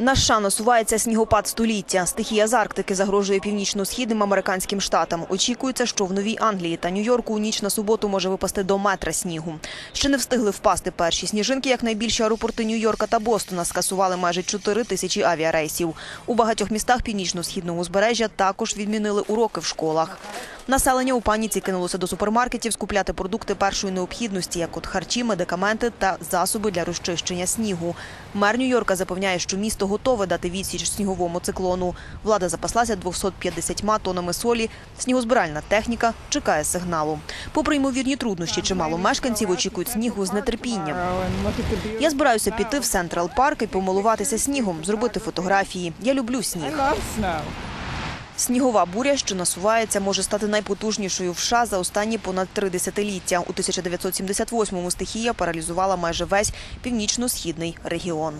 На США насувається снігопад століття. Стихія з Арктики загрожує північно-східним американським штатам. Очікується, що в Новій Англії та Нью-Йорку у ніч на суботу може випасти до метра снігу. Ще не встигли впасти перші сніжинки, як найбільші аеропорти Нью-Йорка та Бостона скасували майже 4 тисячі авіарейсів. У багатьох містах північно-східного узбережжя також відмінили уроки в школах. Населення у паніці кинулося до супермаркетів скупляти продукти першої необхідності, як от харчі, медикаменти та засоби для розчищення снігу. Мер Нью-Йорка запевняє, що місто готове дати відсіч сніговому циклону. Влада запаслася 250 тоннами солі. Снігозбиральна техніка чекає сигналу. Попри ймовірні труднощі, чимало мешканців очікують снігу з нетерпінням. Я збираюся піти в Централ Парк і помилуватися снігом, зробити фотографії. Я люблю сніг. Снігова буря, що насувається, може стати найпотужнішою в США за останні понад три десятиліття. У 1978-му стихія паралізувала майже весь північно-східний регіон.